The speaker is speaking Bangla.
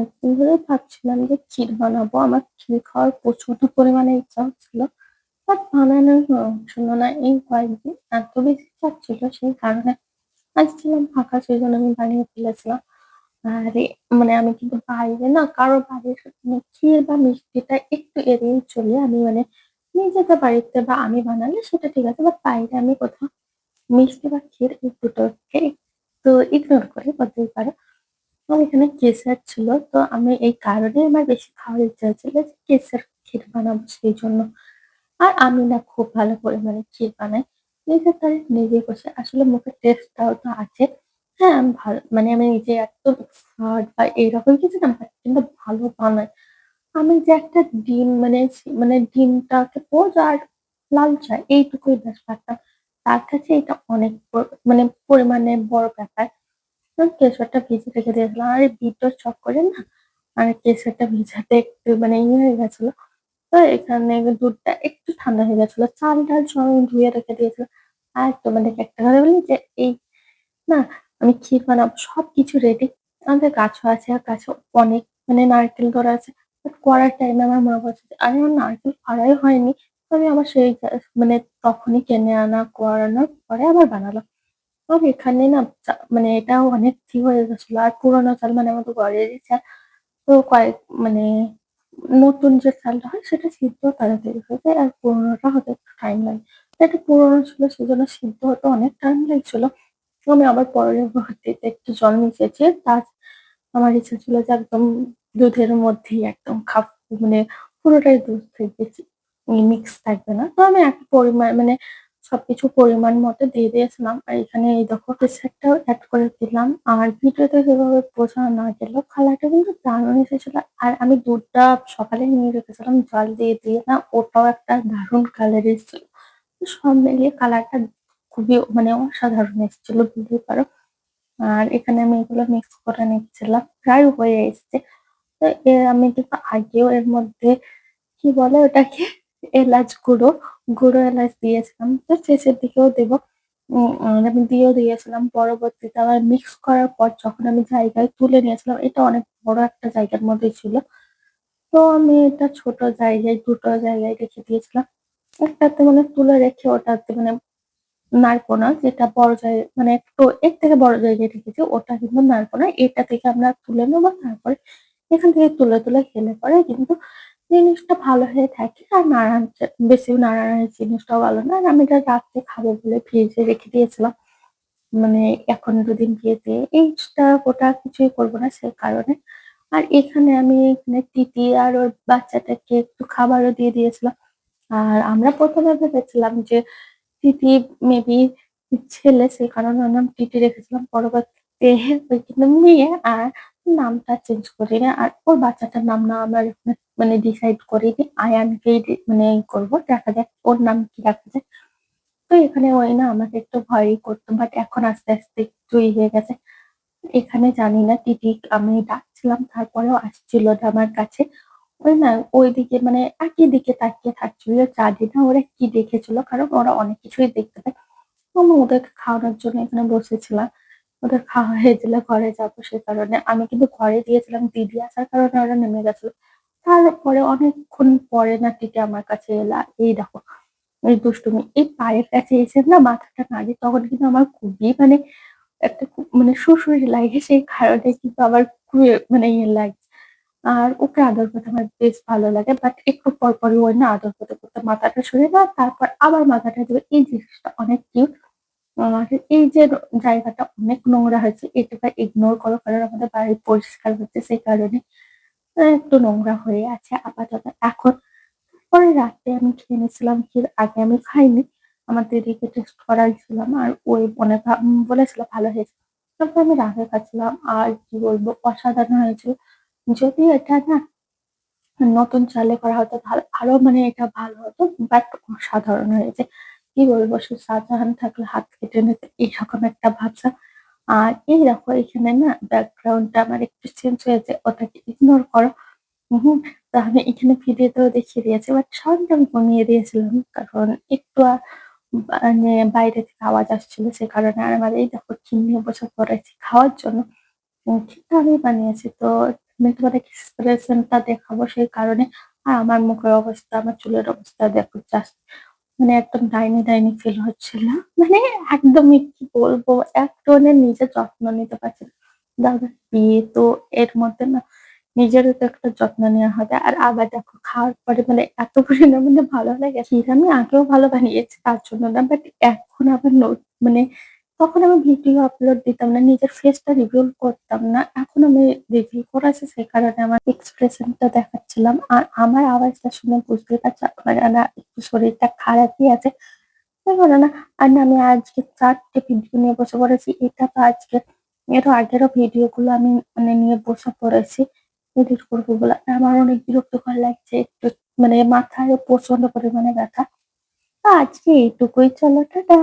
অনেকদিন ধরে ভাবছিলাম যে ক্ষীর বানাবো। আমার ক্ষীর খাওয়ার প্রচুর পরিমাণে ইচ্ছা হচ্ছিল। বাট বানানোই হয়ে না। এই কয়েকদিন এত বেশি চাপ ছিল সেই কারণে আজ ছিলাম ফাঁকা সেজন্য আমি বানিয়ে ফেলেছিলাম। আর মানে আমি কিন্তু বাইরে না, কারও বাড়ির মানে ক্ষীর বা মিষ্টিটা একটু এড়িয়েই চলে আমি মানে নিজেদের বাড়িতে বা আমি বানালে সেটা ঠিক আছে। বাট বাইরে আমি কোথাও মিষ্টি বা ক্ষীর এই দুটোকে একটু ইগনোর করি, বলতেই পারো। তো এখানে কেসার ছিল। তো আমি এই কারণেই আমার বেশি খাওয়ার ইচ্ছা হচ্ছিল যে কেসর ক্ষীর বানাবো সেই জন্য আর আমি না খুব ভালো পরিমাণে ক্ষীর বানাই। নিজের দ্বারা নিজে বসে আসলে মুখের টেস্টটাও তো আছে। হ্যাঁ, আমি ভালো মানে আমি নিজে এত এক্সপার্ট বা এরকম কিছু না কিন্তু ভালো বানাই। আমি যে একটা ডিম মানে মানে ডিমটাকে পোচ আর লাল চা এইটুকুই ব্যাস পারতাম। তার কাছে এটা অনেক মানে পরিমাণে বড় ব্যাপার। কেশরটা ভিজে রেখে দিয়েছিলাম। আর এই বিটটার চক্করে না আর কেশরটা ভিজাতে একটু মানে ইয়ে হয়ে গেছিল। তো এখানে দুধটা একটু ঠান্ডা হয়ে গেছিল। চাল-ডাল সব আমি ধুয়ে রেখে দিয়েছিলাম। আর তোমাদেরকে একটা কথা বলি যে এই না, আমি ক্ষীর বানাবো, সবকিছু রেডি। আমাদের গাছও আছে, আর গাছে অনেক মানে নারকেল ধরা আছে। বাট করার টাইমে আমার মনে পড়ছে যে, আরে আমার নারকেল ফাড়াই হয়নি। আমি আবার সেই মানে তখনই কেনে আনা, করানোর পরে আবার বানালাম। তো এখানে না মানে এটাও অনেক ঠিক হয়ে গেছিল। আর পুরোনো চাল মানে আমাদের ঘরেরই চাল। তো কয়েক মানে নতুন যে চালটা হয় সেটা সিদ্ধ তাড়াতাড়ি হয়ে যায়। আর পুরোনোটা হতে টাইম লাগে। এটা পুরোনো ছিল, সেজন্য সিদ্ধ হতে অনেক টাইম লাগছিল। আমি আবার পরের পরবর্তীতে একটু জল মিশিয়েছি। তার আমার ইচ্ছা ছিল যে একদম দুধের মধ্যেই একদম খাপ মানে পুরোটাই দুধ থেকে মিক্স থাকবে না। তো আমি এক পরিমাণ মানে সবকিছু পরিমাণ মতো দিয়ে দিয়েছিলাম। আর এখানে এই দেখো কেশরটাও অ্যাড করে দিলাম। আর ভিডিওতে যেভাবে বোঝানো না গেলেও কালারটা কিন্তু দারুণ এসেছিল। আর আমি দুধটা সকালে নিয়ে রেখেছিলাম জল দিয়ে, দিয়ে না ওটাও একটা দারুণ কালার এসেছিল। সব মিলিয়ে কালারটা খুবই মানে অসাধারণ এসেছিল বলতেই পারো। আর এখানে আমি এগুলো মিক্স করে নিচ্ছিলাম। প্রায় হয়ে এসছে। তো আমি কিন্তু আগেও এর মধ্যে কি বলে ওটাকে? এলাচ গুঁড়ো, গুঁড়ো এলাচ দিয়েছিলাম। তো শেষের দিকেও দেবো আমি দিয়েও দিয়েছিলাম। পরবর্তীতে আবার মিক্স করার পর যখন আমি জায়গায় তুলে নিয়েছিলাম, এটা অনেক বড় একটা জায়গার মধ্যে ছিল। তো আমি এটা ছোট জায়গায় দুটো জায়গায় রেখে দিয়েছিলাম। একটাতে মানে তুলে রেখে ওটাতে মানে নাড়বো না। যেটা বড় জায় মানে একটু এর থেকে বড় জায়গায় রেখেছি ওটা কিন্তু নাড়বো না। এটা থেকে আমরা তুলে নেব তারপরে এখান থেকে তুলে, তুলে খেলে পরে কিন্তু জিনিসটা ভালো হয়ে থাকে। আর নাড়াতে বেশি নাড়ানাড়ি জিনিসটাও ভালো না। আর আমি এটা রাত্রে খাব বলে ফ্রিজে রেখে দিয়েছিলাম। মানে এখন ২ দিন বিয়েতে এইটা ওটা কিছুই করব না সে কারণে। আর এখানে আমি এখানে টিটি আর ওর বাচ্চাটাকে একটু খাবারও দিয়ে দিয়েছিলাম। আর আমরা ১ম এ ভেবেছিলাম যে টিটি মেবি ছেলে, সে কারণে নাম টিটি রেখেছিলাম। পরবর্তীতে কিন্তু মেয়ে আর নামটা চেঞ্জ করিনি। আর ওর বাচ্চাটার নাম না আমরা মানে ডিসাইড করিনি। আয়ানকেই মানে করব। দেখা যাক ওর নাম কি রাখা যায়। তো এখানে ওই না আমাকে একটু ভয়ই করতো। বাট এখন আস্তে, আস্তে একটু হয়ে গেছে। এখানে জানি না টিটি আমি ডাকছিলাম তারপরেও আসছিল না আমার কাছে। ওই না ওইদিকে মানে একই দিকে তাকিয়ে থাকছিল। জানি না ওরা কি দেখেছিল। কারণ ওরা অনেক কিছুই দেখতে পায়। আমি ওদেরকে খাওয়ানোর জন্য এখানে বসেছিলাম। ওদের খাওয়া হয়ে গেলে ঘরে যাব সে কারণে। আমি কিন্তু ঘরে দিয়েছিলাম দিদি আসার কারণে ওরা নেমে গেছিল। তারপরে অনেকক্ষণ পরে না টিটি আমার কাছে এলো। এই দেখো এই দুষ্টুমি। এই পায়ের কাছে এসে না মাথাটা নাড়ে তখন কিন্তু আমার খুবই মানে একটা মানে সুড়সুড়ি লাগে সেই কারণে কিন্তু আমার খুবই মানে ইয়ে লাগছে। আর ওকে আদর করতে আমার বেশ ভালো লাগে। বাট একটু পর, পরই ও না আদর করতে, করতে মাথাটা সরিয়ে দেয় তারপর আবার মাথাটা দিবে। এই জিনিসটা অনেক কিউট। এই যে জায়গাটা অনেক নোংরা হয়েছে, এটাকে ইগনোর করো। কারণ আমাদের বাড়ি পরিষ্কার হচ্ছে সেই কারণে। একটু নোংরা হয়ে আছে আপাতত এখন। পরে রাতে আমি খেয়ে নিয়েছিলাম খেয়ে আগে আমি খাইনি। আমার দিদিকে টেস্ট করাইছিলাম। আর ওই মনে বলেছিল ভালো হয়েছে। তারপর আমি রাগে খাচ্ছিলাম। আর কি বলব, অসাধারণ হয়েছিল। যদি এটা না নতুন চালে করা হতো, ভালো, আরও মানে এটা ভালো হতো। বাট অসাধারণ হয়েছে। কি বলব, সে শাহজাহান থাকলে হাত কেটে নিত এরকম একটা ভাবছা। আর এই দেখো, এখানে না ব্যাকগ্রাউন্ডটা আমার একটু চেঞ্জ হয়েছে। ওটাকে ইগনোর করো। উহু তো আমি এখানে ভিডিওতেও দেখিয়ে দিয়েছি। বাট সাউন্ডটা আমি কমিয়ে দিয়েছিলাম। কারণ একটু মানে বাইরে থেকে আওয়াজ আসছিল সে কারণে। আর আমার এই দেখো নিয়ে বসে পড়েছি খাওয়ার জন্য। ক্ষীরটা আমি বানিয়েছি। তো আমি তোমাদের এক্সপ্রেশনটা দেখাবো সেই কারণে আর আমার মুখের অবস্থা, আমার চুলের অবস্থা, দেখো জাস্ট মানে একদম ডাইনি ডাইনি ফিল হচ্ছিল মানে একদমই কি বলব, এক ধরনের নিজের যত্ন নিতে পারছি দাদা, বিয়ে তো এর মধ্যে না নিজেরও তো একটা যত্ন নেওয়া হবে। আর আবার দেখো, খাওয়ার পরে মানে এত পরিমাণে মানে ভালো লাগে। আমি আগেও ভালো বানিয়েছি, তার জন্য না বাট এখন আবার মানে তখন আমি ভিডিও আপলোড দিতাম না, নিজের ফেসটা রিভিল করতাম না। এখন আমি রিভিল করেছি, সেই কারণে আমার এক্সপ্রেশনটা দেখাচ্ছিলাম। আর আমার আওয়াজটা শুনে বুঝতে পারছি আমার না, একটু শরীরটা খারাপই আছে। সেই কারণে আর না আমি আজকে চারটে ভিডিও নিয়ে বসে পড়েছি। এটা তো আজকে এর আগেরও ভিডিও গুলো আমি মানে নিয়ে বসে পড়েছি এডিট করব বলে। আমার অনেক বিরক্তকর লাগছে, একটু মানে মাথায় প্রচণ্ড পরিমাণে ব্যথা। আজকে এইটুকুই, চলো, টাটা।